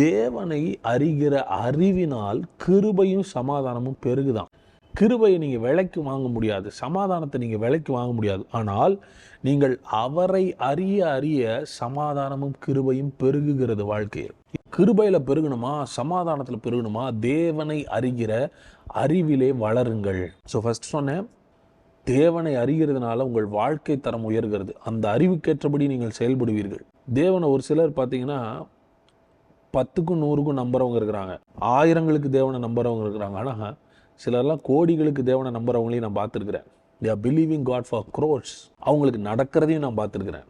தேவனை அறிகிற அறிவினால் கிருபையும் சமாதானமும் பெருகுதான். கிருபையை நீங்கள் விலைக்கு வாங்க முடியாது சமாதானத்தை நீங்கள் விலைக்கு வாங்க முடியாது. ஆனால் நீங்கள் அவரை அறிய அறிய சமாதானமும் கிருபையும் பெருகுகிறது வாழ்க்கையில். கிருபையில் பெருகணுமா சமாதானத்தில் பெருகணுமா? தேவனை அறிகிற அறிவிலே வளருங்கள். ஸோ ஃபஸ்ட் சொன்னேன் தேவனை அறிகிறதுனால உங்கள் வாழ்க்கை தரம் உயர்கிறது. அந்த அறிவுக்கேற்றபடி நீங்கள் செயல்படுவீர்கள். தேவனை ஒரு சிலர் பார்த்தீங்கன்னா பத்துக்கும் நூறுக்கும் நம்புறவங்க இருக்கிறாங்க. ஆயிரங்களுக்கு தேவனை நம்புறவங்க இருக்கிறாங்க. ஆனால் சிலர்லாம் கோடிகளுக்கு தேவனை நம்புறவங்களையும் நான் பார்த்துருக்குறேன். They are believing God for crores அவங்களுக்கு நடக்கிறதையும் நான் பார்த்துருக்குறேன்.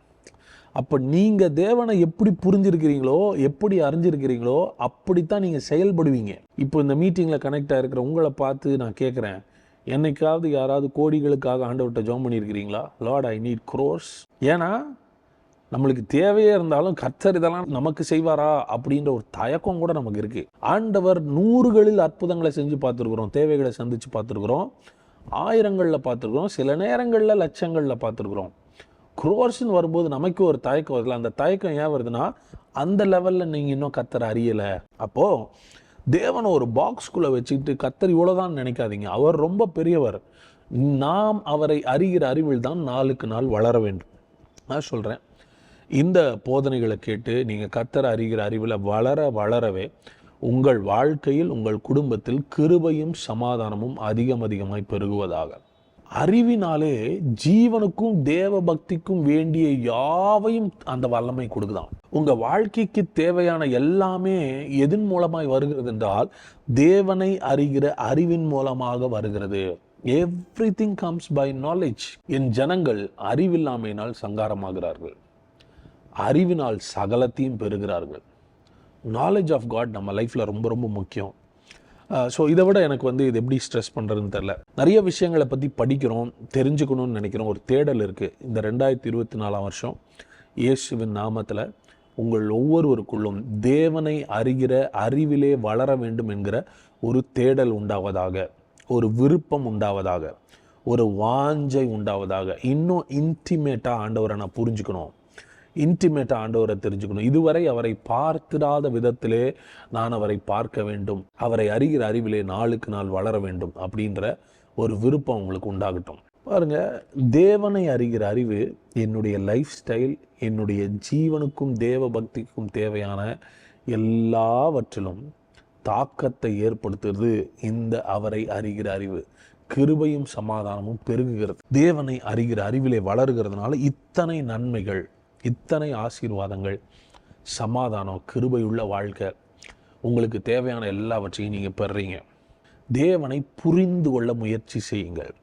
அப்போ நீங்கள் தேவனை எப்படி புரிஞ்சிருக்கிறீங்களோ எப்படி அறிஞ்சிருக்கிறீங்களோ அப்படித்தான் நீங்கள் செயல்படுவீங்க. இப்போ இந்த மீட்டிங்கில் கனெக்ட் ஆகிருக்கிற உங்களை பார்த்து நான் கேட்குறேன் என்னைக்காவது யாராவது கோடிகளுக்காக ஆண்டவர்கிட்ட ஜோம் பண்ணியிருக்கிறீங்களா? லார்ட் ஐ நீட் க்ரோர்ஸ் ஏன்னா நம்மளுக்கு தேவையே இருந்தாலும் கர்த்தர் இதெல்லாம் நமக்கு செய்வாரா அப்படின்ற ஒரு தயக்கம் கூட நமக்கு இருக்குது ஆண்டவர் நூறுகளில் அற்புதங்களை செஞ்சு பார்த்துருக்குறோம் தேவைகளை சந்தித்து பார்த்துருக்குறோம் ஆயிரங்களில் பார்த்துருக்குறோம் சில நேரங்களில் லட்சங்களில் பார்த்துருக்குறோம். குரோர்ஸ்னு வரும்போது நமக்கு ஒரு தயக்கம் வருதுல அந்த தயக்கம் ஏன் வருதுன்னா அந்த லெவலில் நீங்கள் இன்னும் கத்தர் அறியலை. அப்போது தேவனை ஒரு பாக்ஸ்குள்ளே வச்சுக்கிட்டு கத்தர் இவ்வளோதான் நினைக்காதீங்க அவர் ரொம்ப பெரியவர். நாம் அவரை அறிகிற அறிவில் தான் நாளுக்கு நாள் வளர வேண்டும். நான் சொல்கிறேன் இந்த போதனைகளை கேட்டு நீங்கள் கத்தர் அறிகிற அறிவில் வளர வளரவே உங்கள் வாழ்க்கையில் உங்கள் குடும்பத்தில் கிருபையும் சமாதானமும் அதிகம் அதிகமாய் பெருகுவதாக. அறிவினாலே ஜீவனுக்கும் தேவ பக்திக்கும் வேண்டிய யாவையும் அந்த வல்லமை கொடுக்குதான். உங்கள் வாழ்க்கைக்கு தேவையான எல்லாமே எதன் மூலமாய் வருகிறது என்றால் தேவனை அறிகிற அறிவின் மூலமாக வருகிறது. Everything comes by knowledge என் ஜனங்கள் அறிவில்லாமையினால் சங்காரமாகிறார்கள். அறிவினால் சகலத்தையும் பெறுகிறார்கள். நாலேஜ் ஆஃப் காட் நம்ம லைஃப்பில் ரொம்ப ரொம்ப முக்கியம். ஸோ இதை விட எனக்கு வந்து இது எப்படி ஸ்ட்ரெஸ் பண்ணுறதுன்னு தெரில நிறைய விஷயங்களை பற்றி படிக்கிறோம் தெரிஞ்சுக்கணும்னு நினைக்கிறோம். ஒரு தேடல் இருக்குது இந்த ரெண்டாயிரத்தி இருபத்தி நாலாம் வருஷம் இயேசுவின் நாமத்தில் உங்கள் ஒவ்வொருவருக்குள்ளும் தேவனை அறிகிற அறிவிலே வளர வேண்டும் என்கிற ஒரு தேடல் உண்டாவதாக ஒரு விருப்பம் உண்டாவதாக ஒரு வாஞ்சை உண்டாவதாக இன்னும் இன்டிமேட்டாக ஆண்டவரை நான் புரிஞ்சுக்கணும். இன்டிமேட்டாக ஆண்டவரை தெரிஞ்சுக்கணும். இதுவரை அவரை பார்த்திடாத விதத்திலே நான் அவரை பார்க்க வேண்டும். அவரை அறிகிற அறிவிலே நாளுக்கு நாள் வளர வேண்டும் அப்படின்ற ஒரு விருப்பம் உங்களுக்கு உண்டாகட்டும். பாருங்க தேவனை அறிகிற அறிவு என்னுடைய லைஃப் ஸ்டைல் என்னுடைய ஜீவனுக்கும் தேவ பக்திக்கும் தேவையான எல்லாவற்றிலும் தாக்கத்தை ஏற்படுத்துறது இந்த அவரை அறிகிற அறிவு. கிருபையும் சமாதானமும் பெருகுகிறது. தேவனை அறிகிற அறிவிலே வளருகிறதுனால இத்தனை நன்மைகள் இத்தனை ஆசீர்வாதங்கள் சமாதானம் கிருபையுள்ள வாழ்க்கை. உங்களுக்கு தேவையான எல்லாவற்றையும் நீங்கள் பெறுறீங்க தேவனை புரிந்து கொள்ள முயற்சி செய்யுங்கள்.